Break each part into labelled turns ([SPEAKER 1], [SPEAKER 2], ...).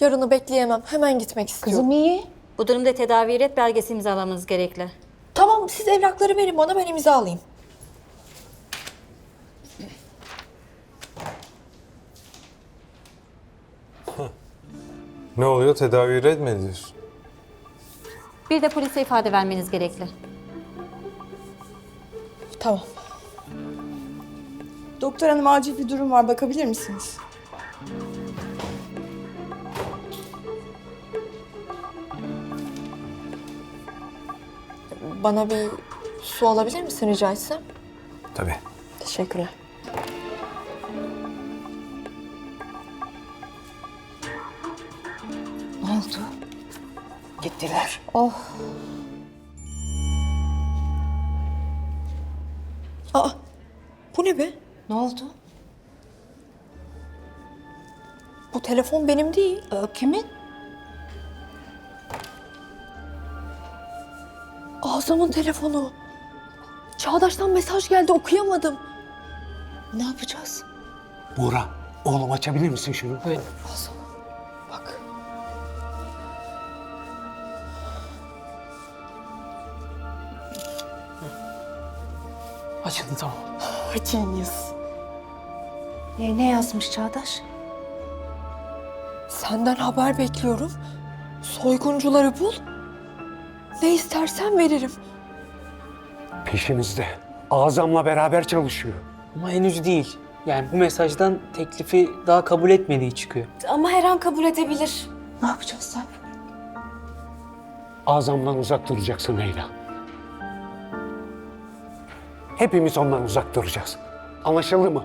[SPEAKER 1] Yarını bekleyemem. Hemen gitmek istiyorum.
[SPEAKER 2] Kızım iyi.
[SPEAKER 3] Bu durumda tedavi ret belgesi imzalamanız gerekli.
[SPEAKER 1] Tamam siz evrakları verin bana ben imzalayayım.
[SPEAKER 4] Ne oluyor? Tedavi red mi ediyorsun?
[SPEAKER 3] Bir de polise ifade vermeniz gerekli.
[SPEAKER 1] Tamam.
[SPEAKER 5] Doktor hanım acil bir durum var. Bakabilir misiniz?
[SPEAKER 1] Bana bir su alabilir misin rica etsem?
[SPEAKER 4] Tabii.
[SPEAKER 1] Teşekkürler.
[SPEAKER 2] Ne oldu?
[SPEAKER 5] Gittiler.
[SPEAKER 1] Aa bu ne be?
[SPEAKER 2] Ne oldu?
[SPEAKER 1] Bu telefon benim değil.
[SPEAKER 2] Ee, kimin?
[SPEAKER 1] Azam'ın telefonu. Çağdaş'tan mesaj geldi okuyamadım.
[SPEAKER 2] Ne yapacağız?
[SPEAKER 6] Buğra, oğlum açabilir misin şunu?
[SPEAKER 1] Azam bak.
[SPEAKER 7] Açıldı tamam.
[SPEAKER 1] Genius.
[SPEAKER 2] Ee, ne yazmış Çağdaş?
[SPEAKER 1] Senden haber bekliyorum. Soyguncuları bul. Ne istersen veririm.
[SPEAKER 6] Peşimizde. Azam'la beraber çalışıyor.
[SPEAKER 7] Ama henüz değil. Yani bu mesajdan teklifi daha kabul etmediği çıkıyor.
[SPEAKER 8] Ama her an kabul edebilir.
[SPEAKER 2] Ne yapacağız Tayfur?
[SPEAKER 6] Azam'dan uzak duracaksın Leyla. Hepimiz ondan uzak duracağız. Anlaşıldı mı?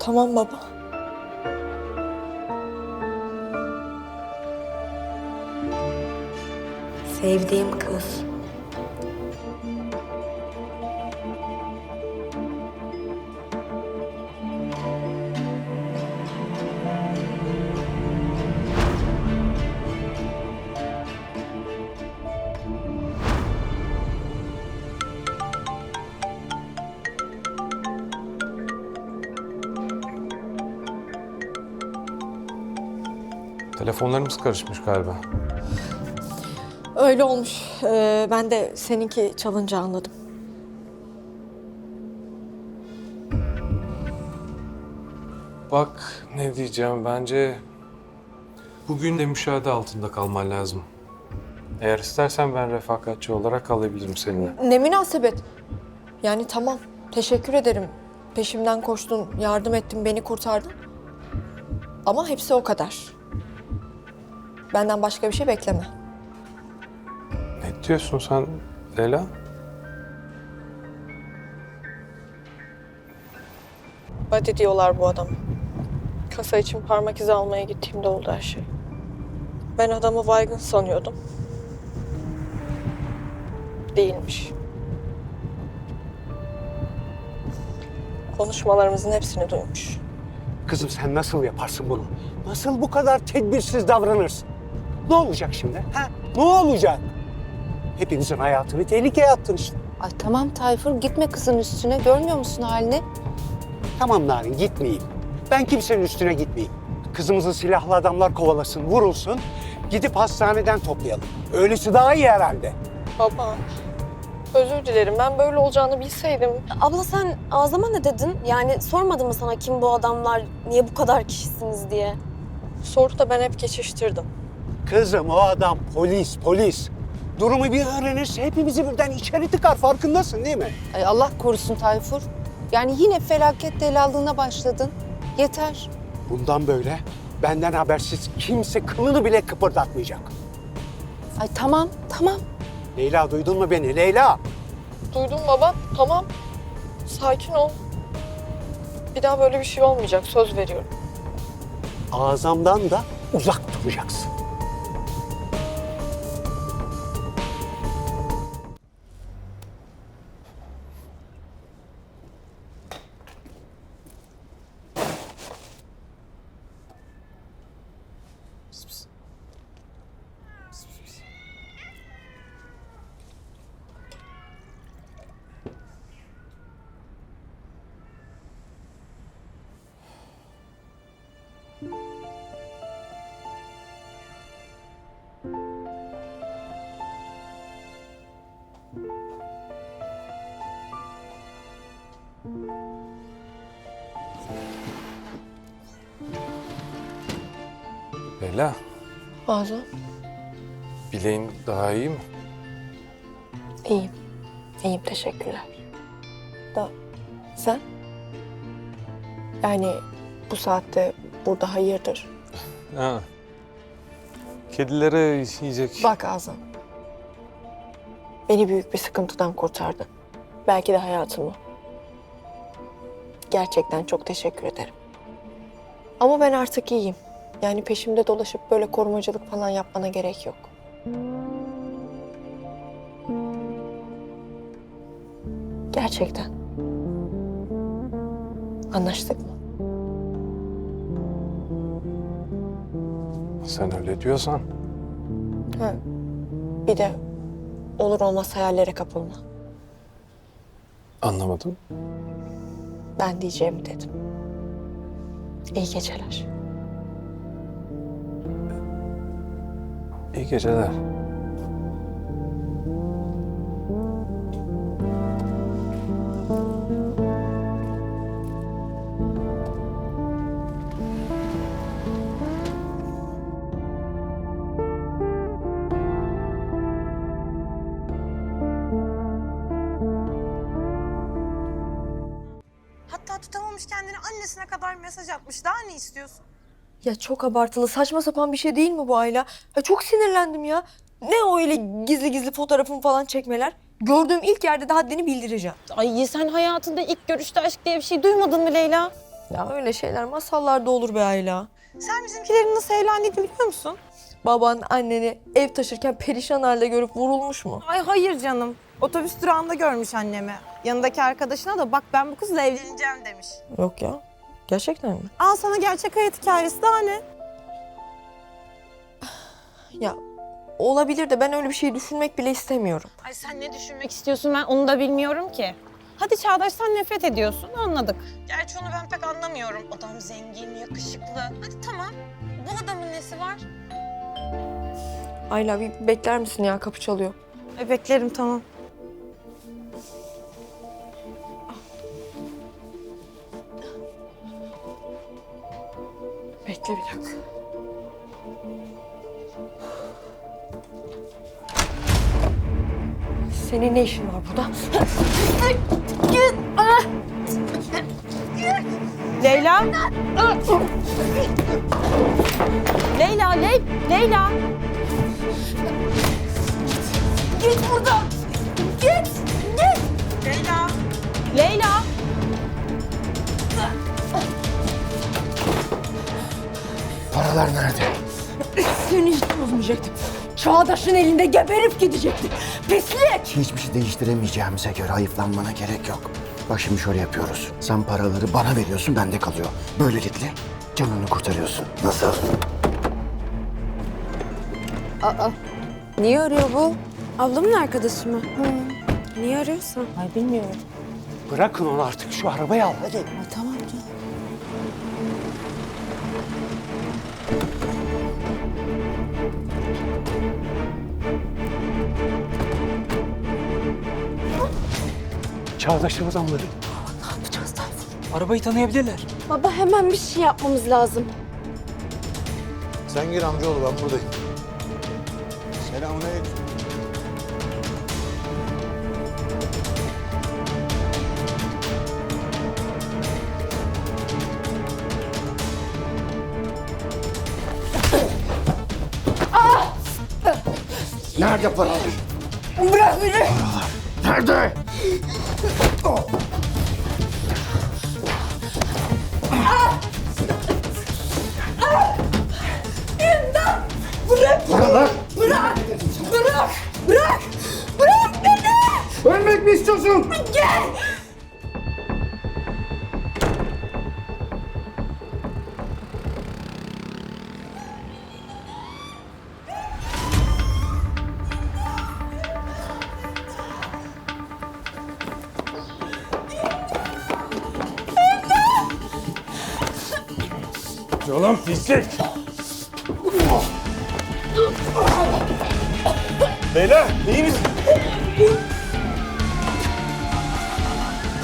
[SPEAKER 1] Tamam baba. Sevdiğim kız.
[SPEAKER 4] Telefonlarımız karışmış galiba.
[SPEAKER 1] Öyle olmuş. Ee, ben de seninki çalınca anladım.
[SPEAKER 4] Bak ne diyeceğim bence bugün de müşahede altında kalman lazım. Eğer istersen ben refakatçi olarak kalabilirim seninle.
[SPEAKER 1] Ne münasebet. Yani tamam. Teşekkür ederim. Peşimden koştun, yardım ettin, beni kurtardın. Ama hepsi o kadar. Benden başka bir şey bekleme.
[SPEAKER 4] Ne diyorsun sen Leyla?
[SPEAKER 1] Hadi diyorlar bu adam. Kasa için parmak izi almaya gittiğimde oldu her şey. Ben adamı baygın sanıyordum. Değilmiş. Konuşmalarımızın hepsini duymuş.
[SPEAKER 6] Kızım sen nasıl yaparsın bunu? Nasıl bu kadar tedbirsiz davranırsın? Ne olacak şimdi? Ha? Ne olacak? Hepimizin hayatını tehlikeye attın işte.
[SPEAKER 2] Ay tamam Tayfur gitme kızın üstüne. Görmüyor musun halini?
[SPEAKER 6] Tamam Narin gitmeyeyim. Ben kimsenin üstüne gitmeyeyim. Kızımızı silahlı adamlar kovalasın, vurulsun. Gidip hastaneden toplayalım. Öylesi daha iyi herhalde.
[SPEAKER 1] Baba, özür dilerim. Ben böyle olacağını bilseydim.
[SPEAKER 8] Abla sen ağzıma ne dedin? Yani sormadı mı sana kim bu adamlar, niye bu kadar kişisiniz diye?
[SPEAKER 1] Soru da ben hep geçiştirdim.
[SPEAKER 6] Kızım o adam polis, polis. Durumu bir öğrenirse hepimizi birden içeri tıkar farkındasın değil mi?
[SPEAKER 2] Ay Allah korusun Tayfur. Yani yine felaket delallığına başladın. Yeter.
[SPEAKER 6] Bundan böyle benden habersiz kimse kılını bile kıpırdatmayacak.
[SPEAKER 2] Ay tamam, tamam.
[SPEAKER 6] Leyla duydun mu beni Leyla?
[SPEAKER 1] Duydum baba, tamam. Sakin ol. Bir daha böyle bir şey olmayacak, söz veriyorum.
[SPEAKER 6] Azamdan da uzak duracaksın.
[SPEAKER 4] Leyla,
[SPEAKER 1] Azam.
[SPEAKER 4] bileğin daha iyi mi?
[SPEAKER 1] İyiyim. İyiyim teşekkürler. Da sen? Yani bu saatte burada hayırdır?
[SPEAKER 4] Ha. Kedilere yiyecek.
[SPEAKER 1] Bak Azam. Beni büyük bir sıkıntıdan kurtardın. Belki de hayatımı. Gerçekten çok teşekkür ederim. Ama ben artık iyiyim. Yani peşimde dolaşıp böyle korumacılık falan yapmana gerek yok. Gerçekten. Anlaştık mı?
[SPEAKER 4] Sen öyle diyorsan.
[SPEAKER 1] Ha. Bir de olur olmaz hayallere kapılma.
[SPEAKER 4] Anlamadım.
[SPEAKER 1] Ben diyeceğimi dedim. İyi geceler.
[SPEAKER 4] İyi geceler.
[SPEAKER 9] Hatta
[SPEAKER 1] Ya çok abartılı, saçma sapan bir şey değil mi bu Ayla? Ya çok sinirlendim ya. Ne o öyle gizli gizli fotoğrafımı falan çekmeler? Gördüğüm ilk yerde de haddini bildireceğim.
[SPEAKER 8] Ay sen hayatında ilk görüşte aşk diye bir şey duymadın mı Leyla?
[SPEAKER 1] Ya öyle şeyler masallarda olur be Ayla.
[SPEAKER 9] Sen bizimkilerin nasıl eğlendiğini biliyor musun?
[SPEAKER 1] Baban anneni ev taşırken perişan halde görüp vurulmuş mu?
[SPEAKER 9] Ay hayır canım. Otobüs durağında görmüş annemi. Yanındaki arkadaşına da bak ben bu kızla evleneceğim demiş.
[SPEAKER 1] Yok ya. Gerçekten mi?
[SPEAKER 9] Al sana gerçek hayat hikayesi daha ne?
[SPEAKER 1] Ya olabilir de ben öyle bir şey düşünmek bile istemiyorum.
[SPEAKER 8] Ay sen ne düşünmek istiyorsun ben onu da bilmiyorum ki.
[SPEAKER 9] Hadi Çağdaş sen nefret ediyorsun anladık. Gerçi onu ben pek anlamıyorum. Adam zengin, yakışıklı. Hadi tamam. Bu adamın nesi var?
[SPEAKER 1] Ayla bir bekler misin ya kapı çalıyor.
[SPEAKER 9] E beklerim tamam.
[SPEAKER 1] Bekle bir dakika. Senin ne işin var burada?
[SPEAKER 9] Leyla. Leyla, Ley Leyla. Git buradan. Git. Git. Leyla. Leyla.
[SPEAKER 10] Paralar nerede?
[SPEAKER 1] Seni hiç bozmayacaktım. Çağdaş'ın elinde geberip gidecektin. Pislik!
[SPEAKER 10] Hiçbir şey değiştiremeyeceğimize göre hayıflanmana gerek yok. Bak şimdi şöyle yapıyoruz. Sen paraları bana veriyorsun, bende kalıyor. Böylelikle canını kurtarıyorsun. Nasıl?
[SPEAKER 2] Niye arıyor bu?
[SPEAKER 8] Ablamın arkadaşı mı? Niye arıyorsun?
[SPEAKER 2] Ay bilmiyorum.
[SPEAKER 6] Bırakın onu artık şu arabayı al hadi.
[SPEAKER 2] Ay tamam canım.
[SPEAKER 6] Çağdaş'ın adamları.
[SPEAKER 7] Arabayı tanıyabilirler.
[SPEAKER 8] Baba hemen bir şey yapmamız lazım.
[SPEAKER 10] Sen gir amcaoğlu, ben buradayım. Selamünaleyküm. Nerede paralar?
[SPEAKER 1] Bırak beni!
[SPEAKER 10] Paralar nerede? Paralar.
[SPEAKER 1] Bırak! Bırak! Bırak beni!
[SPEAKER 10] Ölmek mi istiyorsun?
[SPEAKER 1] Gel!
[SPEAKER 4] Oğlum pislik. Leyla iyi misin?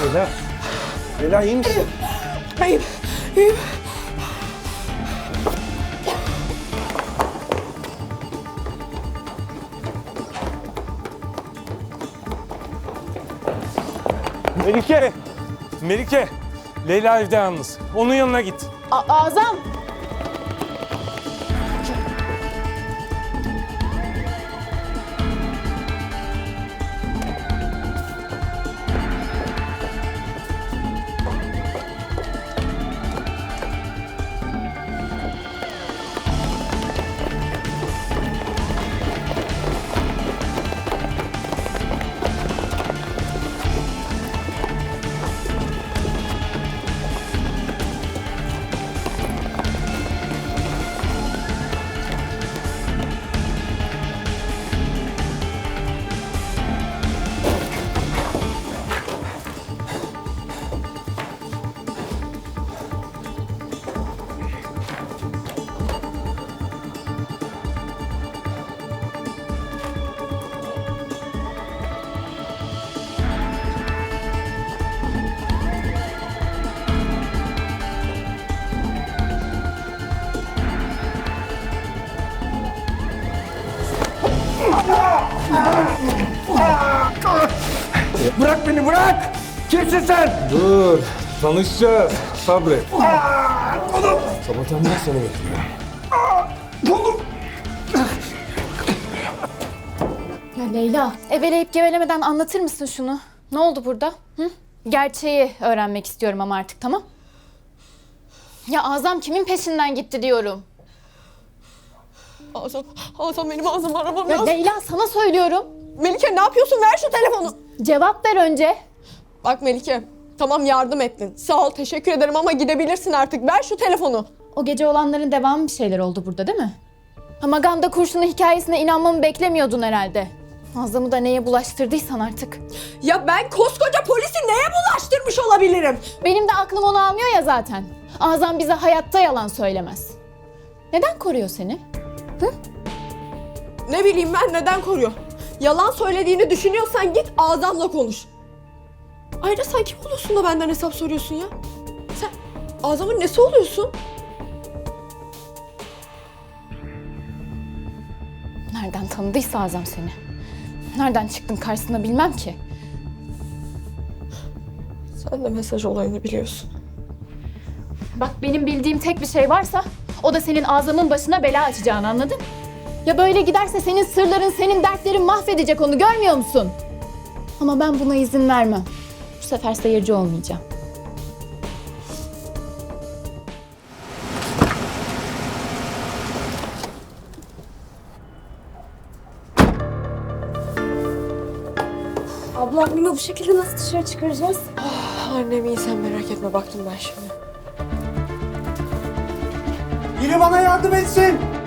[SPEAKER 6] Leyla. Leyla iyi misin?
[SPEAKER 1] İyiyim, iyiyim.
[SPEAKER 4] Melike! Melike! Leyla evde yalnız. Onun yanına git.
[SPEAKER 2] Azam!
[SPEAKER 6] Bırak beni bırak! Kimsin sen?
[SPEAKER 4] Dur. Tanışacağız. Sabret. Sabahtan beri seni bekliyor.
[SPEAKER 11] Ya Leyla, eveleyip gevelemeden anlatır mısın şunu? Ne oldu burada? Hı? Gerçeği öğrenmek istiyorum ama artık tamam? Ya Azam kimin peşinden gitti diyorum.
[SPEAKER 1] Azam, Azam benim ağzımı aramam
[SPEAKER 11] Ya
[SPEAKER 1] lazım.
[SPEAKER 11] Leyla sana söylüyorum.
[SPEAKER 1] Melike ne yapıyorsun? Ver şu telefonu.
[SPEAKER 11] Cevap ver önce.
[SPEAKER 1] Bak Melike, tamam yardım ettin. Sağ ol, teşekkür ederim ama gidebilirsin artık. Ver şu telefonu.
[SPEAKER 11] O gece olanların devamı bir şeyler oldu burada değil mi? Ha, Maganda kurşunu hikayesine inanmamı beklemiyordun herhalde. Azam'ı da neye bulaştırdıysan artık.
[SPEAKER 1] Ya ben koskoca polisi neye bulaştırmış olabilirim?
[SPEAKER 11] Benim de aklım onu almıyor ya zaten. Azam bize hayatta yalan söylemez. Neden koruyor seni?
[SPEAKER 1] Ne bileyim ben neden koruyor? Yalan söylediğini düşünüyorsan git Azam'la konuş. Ayrıca sen kim oluyorsun da benden hesap soruyorsun ya? Sen Azam'ın nesi oluyorsun?
[SPEAKER 11] Nereden tanıdıysa Azam seni. Nereden çıktın karşısına bilmem ki.
[SPEAKER 1] Sen de mesaj olayını biliyorsun.
[SPEAKER 11] Bak benim bildiğim tek bir şey varsa o da senin Azam'ın başına bela açacağını anladın? Ya böyle giderse senin sırların, senin dertlerin mahvedecek onu görmüyor musun? Ama ben buna izin vermem. Bu sefer seyirci olmayacağım.
[SPEAKER 8] Abla annemi bu şekilde nasıl dışarı çıkaracağız?
[SPEAKER 1] Annem iyi sen merak etme baktım ben şimdi.
[SPEAKER 6] Biri bana yardım etsin!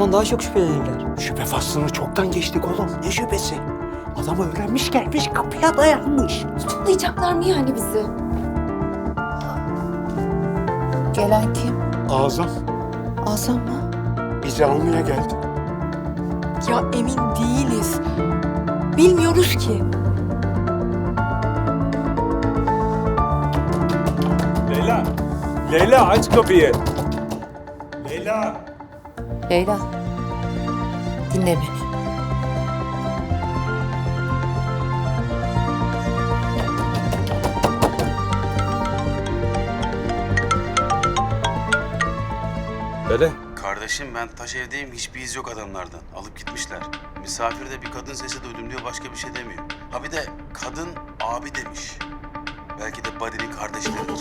[SPEAKER 7] Zaman daha çok şüphelenirler.
[SPEAKER 6] Şüphe faslını çoktan geçtik oğlum. Ne şüphesi? Adam öğrenmiş gelmiş kapıya dayanmış.
[SPEAKER 8] Tutuklayacaklar mı yani bizi?
[SPEAKER 2] Gelen kim?
[SPEAKER 6] Azam
[SPEAKER 2] Azam mı?
[SPEAKER 6] bizi almaya geldi.
[SPEAKER 1] Ya emin değiliz. Bilmiyoruz ki.
[SPEAKER 4] Leyla! Leyla aç kapıyı. Leyla!
[SPEAKER 2] Leyla. Dinle beni.
[SPEAKER 4] Dede.
[SPEAKER 12] Kardeşim ben taş evdeyim hiçbir iz yok adamlardan. Alıp gitmişler. Misafirde bir kadın sesi duydum diyor başka bir şey demiyor. Ha bir de kadın abi demiş. Belki de Buddy'nin kardeşleridir.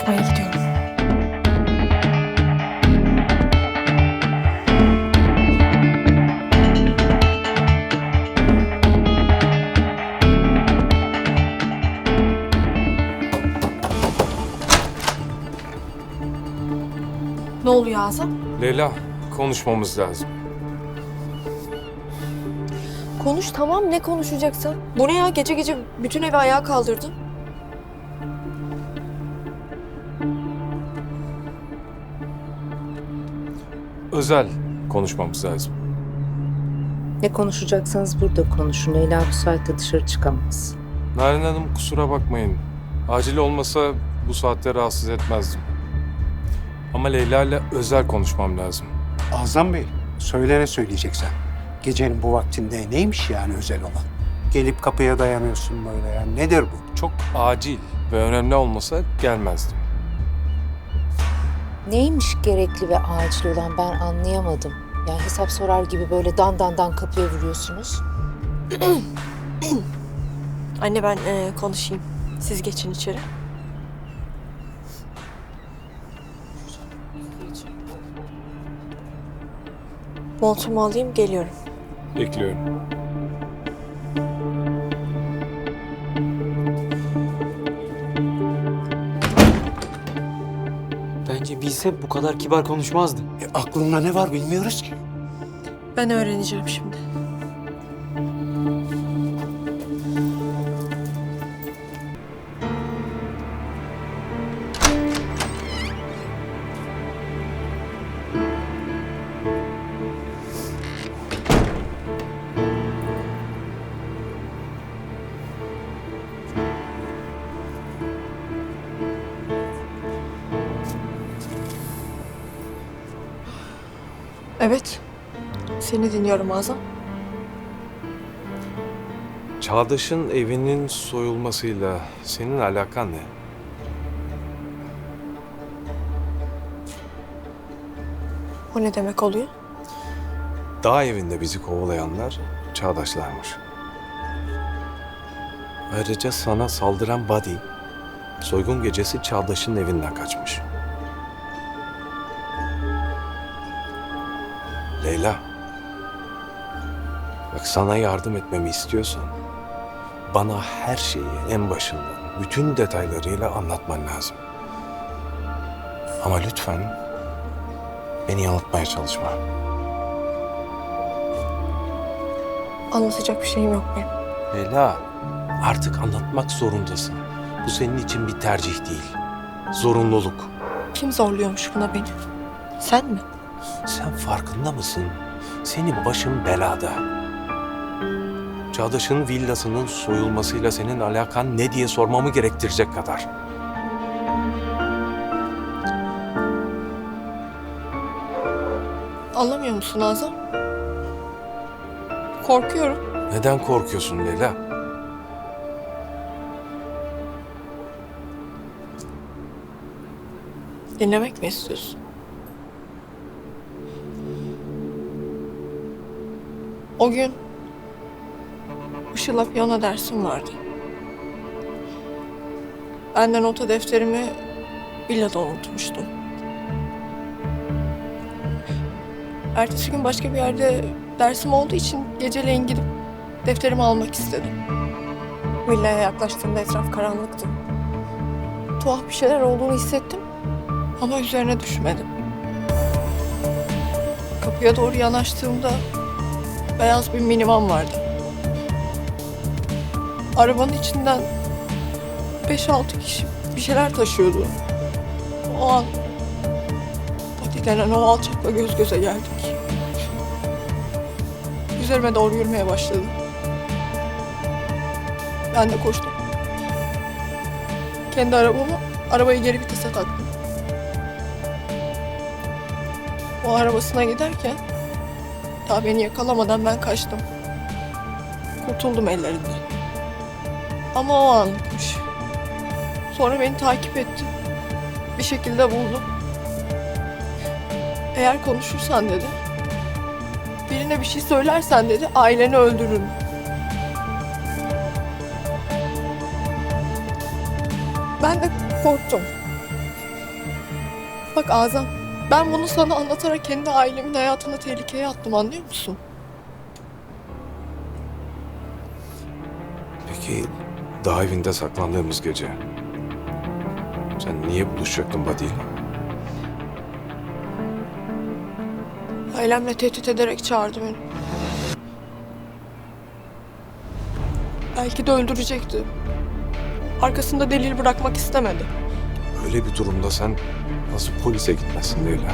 [SPEAKER 1] kaçmaya gidiyorum. Ne oluyor Azam?
[SPEAKER 4] Leyla, konuşmamız lazım.
[SPEAKER 1] Konuş tamam ne konuşacaksın? Bu ne ya gece gece bütün evi ayağa kaldırdın.
[SPEAKER 4] Özel konuşmamız lazım.
[SPEAKER 2] Ne konuşacaksanız burada konuşun. Leyla bu saatte dışarı çıkamaz.
[SPEAKER 4] Narin Hanım kusura bakmayın. Acil olmasa bu saatte rahatsız etmezdim. Ama Leyla ile özel konuşmam lazım.
[SPEAKER 6] Azam Bey, söyle ne söyleyeceksen. Gecenin bu vaktinde neymiş yani özel olan? Gelip kapıya dayanıyorsun böyle yani. Nedir bu?
[SPEAKER 4] Çok acil ve önemli olmasa gelmezdim.
[SPEAKER 2] Neymiş gerekli ve acil olan ben anlayamadım. Yani hesap sorar gibi böyle dan dan dan kapıya vuruyorsunuz.
[SPEAKER 1] Anne ben e, konuşayım. Siz geçin içeri. Montumu alayım geliyorum.
[SPEAKER 4] Bekliyorum.
[SPEAKER 7] Bilse bu kadar kibar konuşmazdı.
[SPEAKER 6] E, aklında ne var bilmiyoruz ki.
[SPEAKER 1] Ben öğreneceğim şimdi. Seni dinliyorum Azam.
[SPEAKER 4] Çağdaş'ın evinin soyulmasıyla senin alakan ne?
[SPEAKER 1] O ne demek oluyor?
[SPEAKER 4] Dağ evinde bizi kovalayanlar Çağdaşlarmış. Ayrıca sana saldıran Buddy, soygun gecesi Çağdaş'ın evinden kaçmış. Leyla, bak sana yardım etmemi istiyorsan, bana her şeyi en başından, bütün detaylarıyla anlatman lazım. Ama lütfen beni yanıltmaya çalışma.
[SPEAKER 1] Anlatacak bir şeyim yok benim.
[SPEAKER 4] Leyla, artık anlatmak zorundasın. Bu senin için bir tercih değil. Zorunluluk.
[SPEAKER 1] Kim zorluyormuş buna beni? Sen mi?
[SPEAKER 4] Sen farkında mısın? Senin başın belada. Çağdaş'ın villasının soyulmasıyla senin alakan ne diye sormamı gerektirecek kadar.
[SPEAKER 1] Anlamıyor musun Azam? Korkuyorum.
[SPEAKER 4] Neden korkuyorsun Leyla?
[SPEAKER 1] Dinlemek mi istiyorsun? O gün Işıl'a piyano dersim vardı. Ben de nota defterimi villada unutmuştum. Ertesi gün başka bir yerde dersim olduğu için geceleyin gidip defterimi almak istedim. Villaya yaklaştığımda etraf karanlıktı. Tuhaf bir şeyler olduğunu hissettim ama üzerine düşmedim. Kapıya doğru yanaştığımda beyaz bir minivan vardı. Arabanın içinden 5-6 kişi bir şeyler taşıyordu. O an Pati denen o alçakla göz göze geldik. Üzerime doğru yürümeye başladı. Ben de koştum. Kendi arabamı, arabayı geri vitese taktım. O arabasına giderken daha beni yakalamadan ben kaçtım. Kurtuldum ellerinden. Ama o anlıkmış. Sonra beni takip etti. Bir şekilde buldu. Eğer konuşursan dedi. Birine bir şey söylersen dedi aileni öldürürüm. Ben de korktum. Bak Azam, ben bunu sana anlatarak kendi ailemin hayatını tehlikeye attım anlıyor musun?
[SPEAKER 4] Dağ evinde saklandığımız gece sen niye buluşacaktın Buddy'yle?
[SPEAKER 1] Ailemle tehdit ederek çağırdı beni. Belki de öldürecekti. Arkasında delil bırakmak istemedi.
[SPEAKER 4] Öyle bir durumda sen nasıl polise gitmezsin Leyla?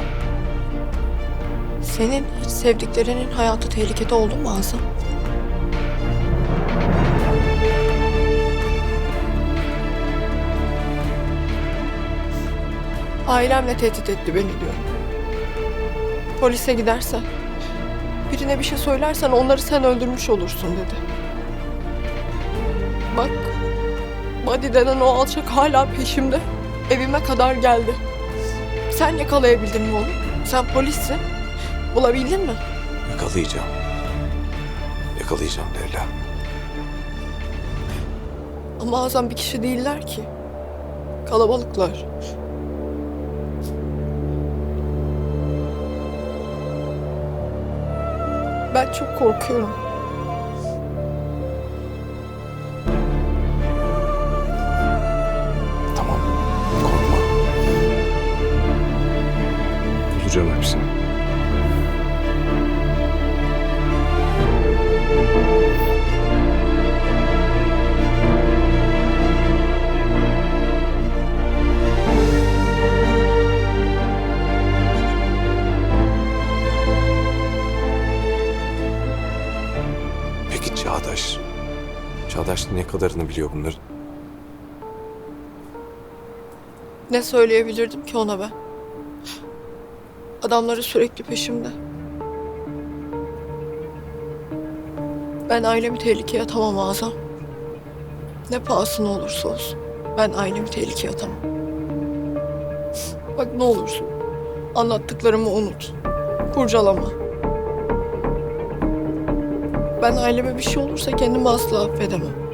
[SPEAKER 1] Senin hiç sevdiklerinin hayatı tehlikede oldu mu Azam? Ailemle tehdit etti beni diyor. Polise gidersen, birine bir şey söylersen onları sen öldürmüş olursun dedi. Bak, Badi denen o alçak hala peşimde. Evime kadar geldi. Sen yakalayabildin mi onu? Sen polissin. Bulabildin mi?
[SPEAKER 4] Yakalayacağım. Yakalayacağım Leyla.
[SPEAKER 1] Ama Azam bir kişi değiller ki. Kalabalıklar. Ben çok korkuyorum.
[SPEAKER 4] Tamam. Korkma. Bulacağım hepsini. Çağdaş ne kadarını biliyor bunların?
[SPEAKER 1] Ne söyleyebilirdim ki ona ben? Adamları sürekli peşimde. Ben ailemi tehlikeye atamam Azam. Ne pahasına olursa olsun. Ben ailemi tehlikeye atamam. Bak ne olursun. Anlattıklarımı unut. Kurcalama. Ben aileme bir şey olursa kendimi asla affedemem.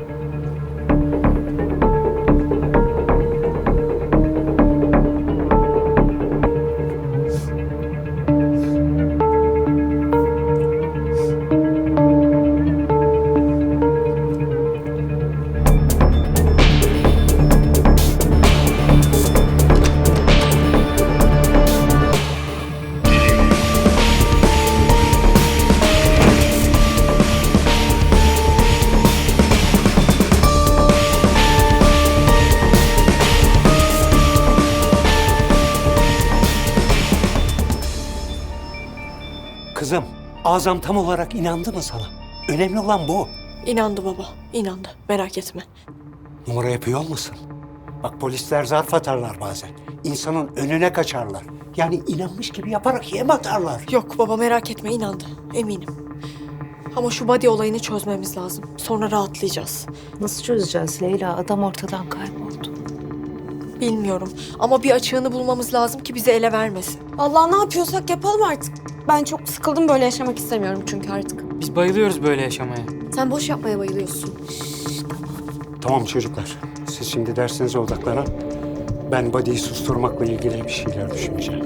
[SPEAKER 6] Azam tam olarak inandı mı sana? Önemli olan bu.
[SPEAKER 1] İnandı baba, inandı. Merak etme.
[SPEAKER 6] Numara yapıyor olmasın? Bak polisler zarf atarlar bazen. İnsanın önüne kaçarlar. Yani inanmış gibi yaparak yem atarlar.
[SPEAKER 1] Yok baba merak etme inandı. Eminim. Ama şu body olayını çözmemiz lazım. Sonra rahatlayacağız.
[SPEAKER 2] Nasıl çözeceğiz Leyla? Adam ortadan kayboldu.
[SPEAKER 1] Bilmiyorum ama bir açığını bulmamız lazım ki bizi ele vermesin.
[SPEAKER 8] Allah ne yapıyorsak yapalım artık. Ben çok sıkıldım böyle yaşamak istemiyorum çünkü artık.
[SPEAKER 7] Biz bayılıyoruz böyle yaşamaya.
[SPEAKER 1] Sen boş yapmaya bayılıyorsun.
[SPEAKER 6] Tamam çocuklar. Siz şimdi dersinize odaklanın. Ben body'yi susturmakla ilgili bir şeyler düşüneceğim.